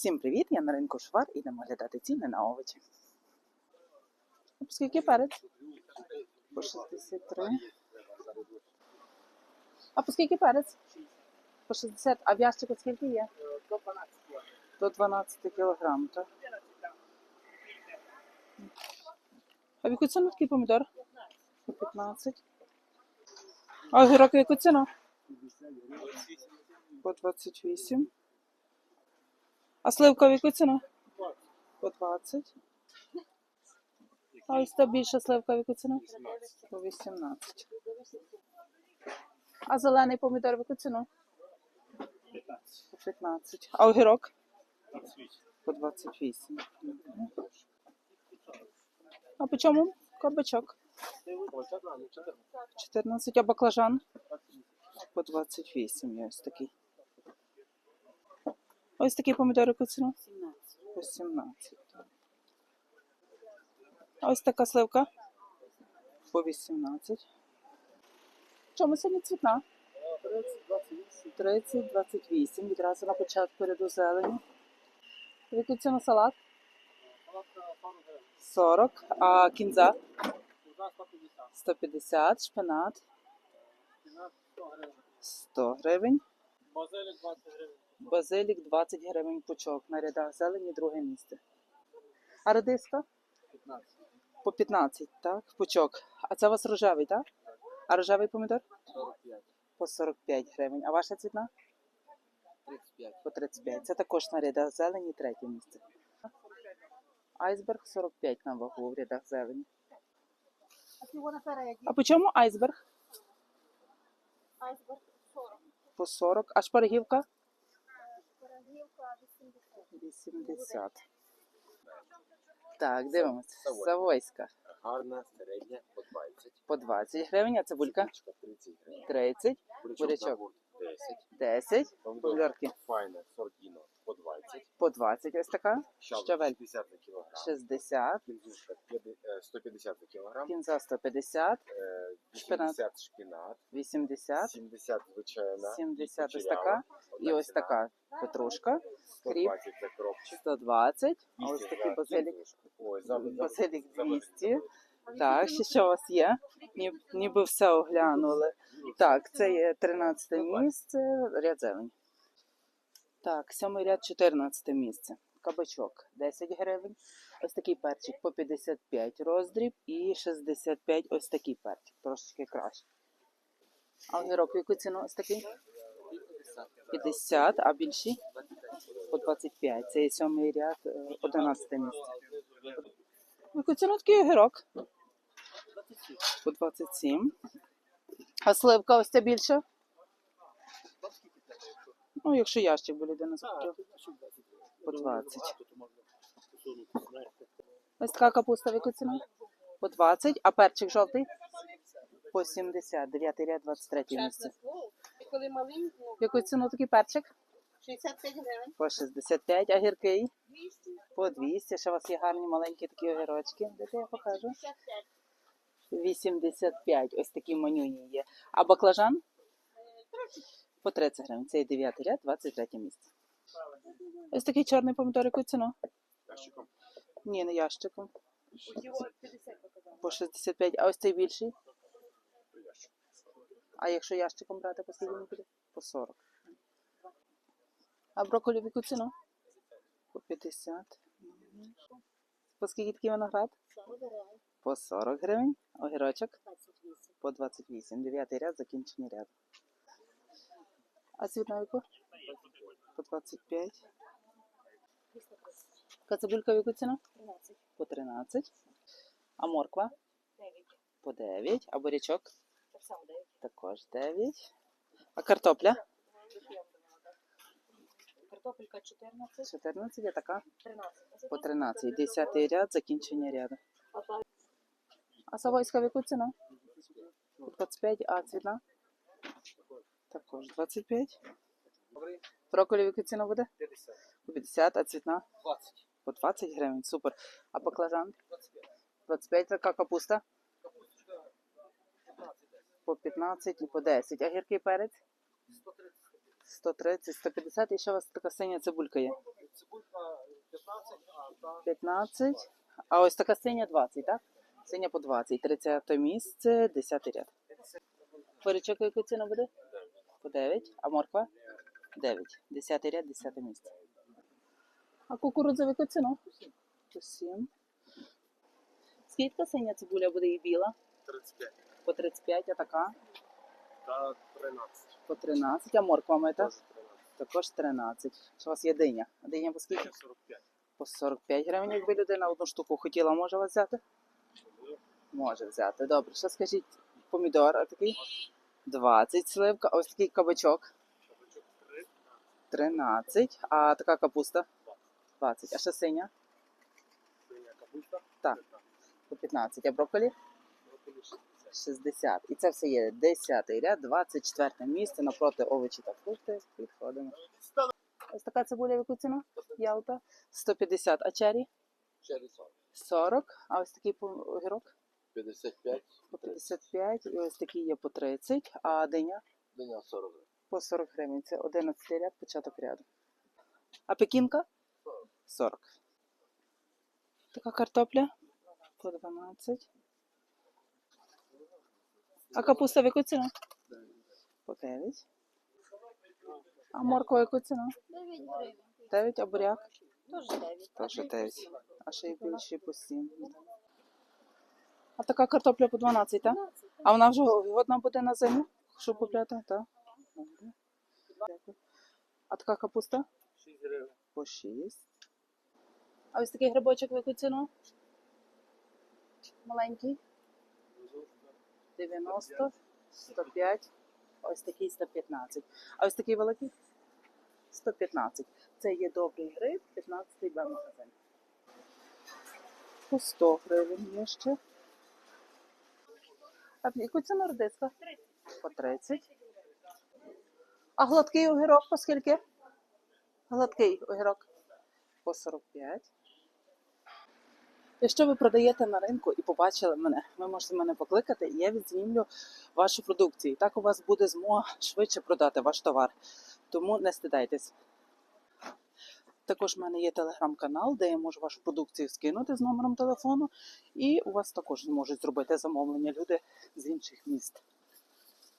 Всім привіт! Я на ринку Швар і йдемо глядати ціни на овочі. Скільки перець? По 63. А по скільки перець? По 60. А в ящику скільки є? До 12 кілограм, так? А в яку ціну такий помідор? По 15. А огірок в яку ціну? По 28. А сливка в яку ціну? По 20. А ось та більша сливка в яку ціну? По 18. А зелений помідор в яку ціну? По 15. А огірок? По 28. А по чому кабачок? 14. А баклажан? По 28 є ось такий. Ось такий помідор яку ціну? По 17. А ось така сливка? По 18. Чому сьогодні цвітна? 30, 28. Відразу на початку ряду зелені. Яку ціну салат? 40. А кінза? 150. Шпинат? 100 гривень. Базилік 20 гривень. Базилік 20 гривень пучок. На рядах зелені друге місце. А редиска? 15. По 15, так? Пучок. А це у вас рожевий, так? А рожевий помідор? 45. По 45 гривень. А ваша цвітна? 35. По 35. Це також на рядах зелені третє місце. Айсберг 45 на вагу в рядах зелені. А по чому айсберг? Айсберг 40. По 40. А шпаргівка? Перегрівка 80. 80. Так, дивимося. Савойська. Гарна, середня, по 20. По 20 гривень, а цибулька? Цибулечка 30 гривень. 30. Бурячок, Бурячок. 10. 10. Помідорки Помідорки сордіно по 20. по 20 ось така. Щавель Щавель 60 на кілограм. 60. Кінзушка 50, е, 150 на кілограм. Кінза 150. Е, Шпинат. 80 шпінат. 80. 70 звичайна. 70 ось така. І ось така петрушка. Кріп 120 за кропчик. 120. А 200 ось такий за базилік. кінзушку. Ой, забудь, Базилік забудь, 200. Так, ще що у вас є? Ні- Ніби все оглянули. Так, це є 13 місце, ряд зелень. Так, сьомий ряд 14 місце. Кабачок 10 гривень. Ось такий перчик по 55 роздріб і 65 ось такий перчик, трошечки краще. А огірок яку ціну ось такий? 50, а більші? По 25. Це є сьомий ряд, е, 11 місце. В яку ціну такий огірок? По 27. А сливка ось ця більша? Ну, якщо ящик буде де нас купив. По 20. Ось така капуста в яку ціну? По 20. А перчик жовтий? По 70. 9 ряд, 23 місце. В яку ціну такий перчик? 65 гривень. По 65. А гіркий? 200. По 200. Ще у вас є гарні маленькі такі огірочки. Де я покажу? 55. 85. Ось такі манюні є. А баклажан? По 30 гривень. Це є 9 ряд, 23 місце. Ось такий чорний помідор, яку ціну? Ящиком. Ні, не ящиком. Його 50 показав. По 65. А ось цей більший? А якщо ящиком брати, по скільки він буде? По 40. А брокколі в яку ціну? По 50. По скільки такий виноград? По 40 гривень. Огірочок по 28. Дев'ятий ряд, закінчений ряд. А цвітна віку? По 25. 330. Кацебулька в яку ціну? 13. По 13. А морква? 9. По 9. А бурячок? Так само 9. Також 9. А картопля? Картопелька 14. 14, а така? 13. По 13. Десятий ряд, закінчення ряду. А савойська в яку ціну? 25, а цвітна? Також 25. Брокколі в яку ціну буде? 50. По 50, а цвітна? 20. По 20 гривень, супер. А баклажан? 25, така капуста? По 15 і по 10. А гіркий перець? 130. 130, 150 і ще у вас така синя цибулька є. Цибулька 15. А ось така синя 20, так? Синя по 20. 30 місце, 10 ряд. Порічок яку ціну буде? По 9. А морква? 9. 10 ряд, 10 місце. А кукурудза в яку? По 7. Скільки синя цибуля буде і біла? 35. По 35, а така? Та 13. По 13. А морква мета? Теж 13. Також 13. Що у вас є диня? А диня по скільки? 45. По 45 гривень, якби людина одну штуку хотіла, може вас взяти? Може взяти. Добре, що скажіть, помідор а такий? 20 сливка, а ось такий кабачок. 13. А така капуста? 20. А що синя? Синя капуста. Так. По 15. А брокколі? Брокколі 60. 60. І це все є 10 ряд, 24 місце напроти овочі та фрукти. Підходимо. Ось така цибуля в яку ціну? Ялта. 150. А чері? Через 40. 40. А ось такий огірок? 55. По 55. І ось такий є по 30. А диня? Диня 40 гривень. По 40 гривень. Це 11 ряд, початок ряду. А пекінка? 40. Така картопля? По 12. А капуста в яку ціну? По 9. А морква в яку ціну? 9 гривень. 9, а буряк? Теж 9. Теж 9. А ще й більше по 7. А така картопля по 12, так? А вона вже годна буде на зиму, щоб купляти, так? А така капуста? 6 гривень. По 6. А ось такий грибочок в? Маленький. 90, 105. Ось такий 115. А ось такий великий? 115. Це є добрий гриб, 15 Б магазин. По 100 гривень є ще. А яку ціну редиска? По 30. А гладкий огірок по скільки? Гладкий огірок по 45. Якщо ви продаєте на ринку і побачили мене, ви можете мене покликати, і я відзнімлю вашу продукцію. Так у вас буде змога швидше продати ваш товар. Тому не стидайтесь. Також в мене є телеграм-канал, де я можу вашу продукцію скинути з номером телефону, і у вас також зможуть зробити замовлення люди з інших міст.